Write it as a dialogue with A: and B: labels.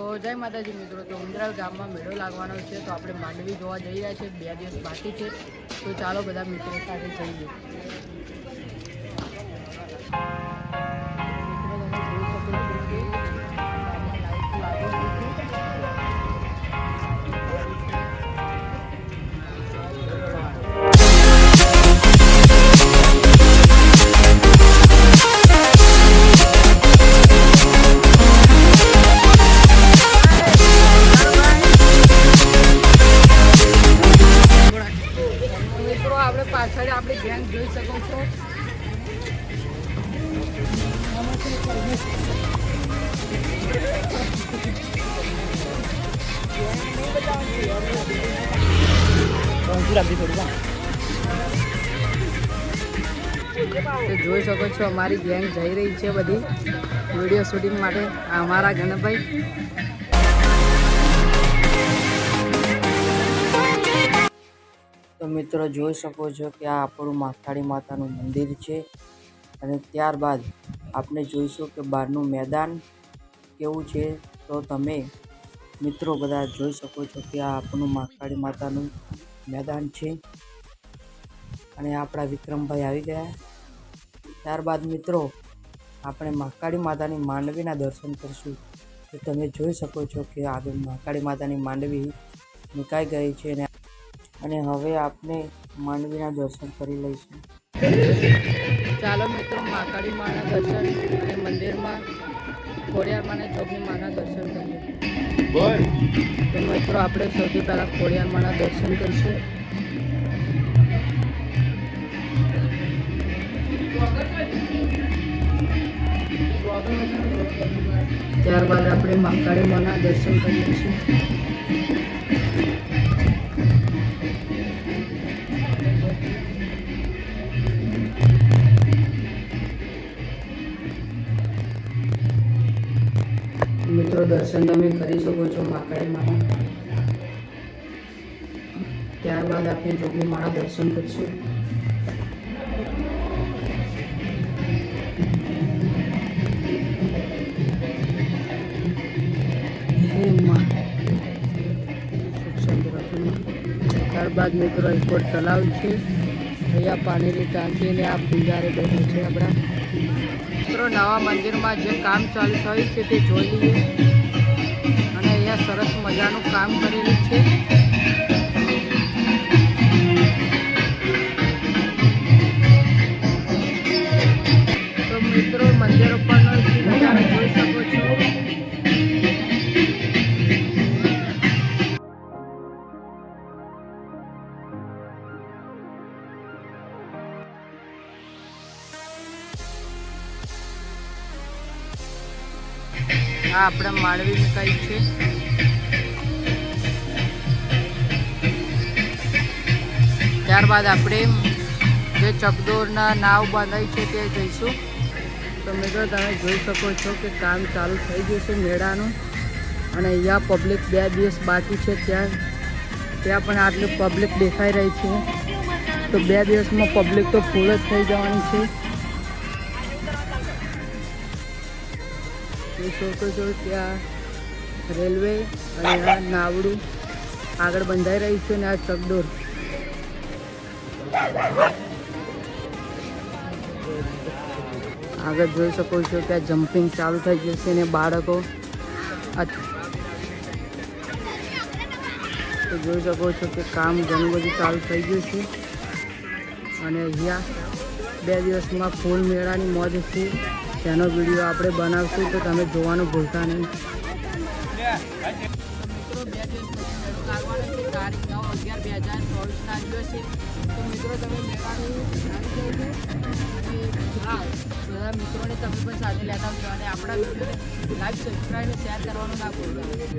A: તો જય માતાજી મિત્રો, તો ઉંદરાલ ગામમાં મેળો લાગવાનો છે, તો આપણે માંડવી જોવા જઈ રહ્યા છીએ, બે દિવસ બાકી છે. તો ચાલો બધા મિત્રો સાથે જઈએ. આપણી ગેંગ જોઈ શકો છો. જોઈ શકો છો અમારી ગેંગ જઈ રહી છે બધી વીડિયો શૂટિંગ માટે. અમારા ગણભાઈ તો મિત્રો જોઈ શકો છો કે આ આપણું માથાળી માતાનું મંદિર છે. અને ત્યારબાદ આપણે જોઈશું કે બહારનું મેદાન કેવું છે. તો તમે મિત્રો બધા જોઈ શકો છો કે આ આપણું માથાળી માતાનું મેદાન છે. અને આપણા વિક્રમભાઈ આવી ગયા. ત્યારબાદ મિત્રો આપણે મહાકાળી માતાની માંડવીના દર્શન કરીશું. તો તમે જોઈ શકો છો કે આગળ મહાકાળી માતાની માંડવી મુકાઈ ગઈ છે અને અને હવે આપણે માંડવીના દર્શન કરી લઈશું. ચાલો મિત્રો માકાળી માના દર્શન અને મંદિરમાં ખોડિયાર માના ચોકની માના દર્શન કરીએ. તો મિત્રો આપણે સૌથી પહેલાં ખોડિયાર માના દર્શન કરીશું. ત્યારબાદ આપણે મહાકાળી માના દર્શન કરીએ મિત્રો દર્શન તમે કરી શકો છો મહાકાળી માના ત્યારબાદ આપણે જોગી માળા દર્શન કરીશું. ત્યારબાદ મિત્રો એક વાર તલાવ છે. અહીંયા પાણીની ટાંકીને આ પૂજારે બેઠો છે આપણા. મિત્રો, નવા મંદિરમાં જે કામ ચાલુ થયું છે તે જોઈ લઈએ. અહીંયા સરસ મજાનું કામ કરેલું છે. તો મિત્રો, મંદિર ઉપરનો જોઈ શકો છો. આ આપણે માંડવી મુકાઈ છે. ત્યારબાદ આપણે જે ચકદોરના નાવ બાંધાઈ છે તે જઈશું. તો મિત્રો, તમે જોઈ શકો છો કે કામ ચાલુ થઈ ગયું છે મેળાનું. અને અહીંયા પબ્લિક બે દિવસ બાકી છે ત્યાં. ત્યાં પણ આટલી પબ્લિક દેખાઈ રહી છે. તો બે દિવસમાં પબ્લિક તો ફૂલ જ થઈ જવાની છો. ત્યાં રેલવે અને આ નાવડું આગળ બંધાઈ રહ્યું છે અને આ ચકડોર. આગળ જોઈ શકો છો કે આ જમ્પિંગ ચાલુ થઈ જશે ને બાળકો જોઈ શકો છો કે કામ ઘણું બધું ચાલુ થઈ ગયું છે. અને અહીંયા બે દિવસમાં ફૂલ મેળાની મોજ છે. તેનો વીડિયો આપણે બનાવશું તો તમે જોવાનું ભૂલતા નહીં. મિત્રો બે દિવસ અગિયાર બે હજાર ચોવીસના દિવસે તો મિત્રો તમે મેળાનું હા, બધા મિત્રોને તમે પણ સાથે લેતા આવજો અને આપણા વિડીયોને લાઈક સબસ્ક્રાઈબ અને શેર કરવાનું ના ભૂલતા.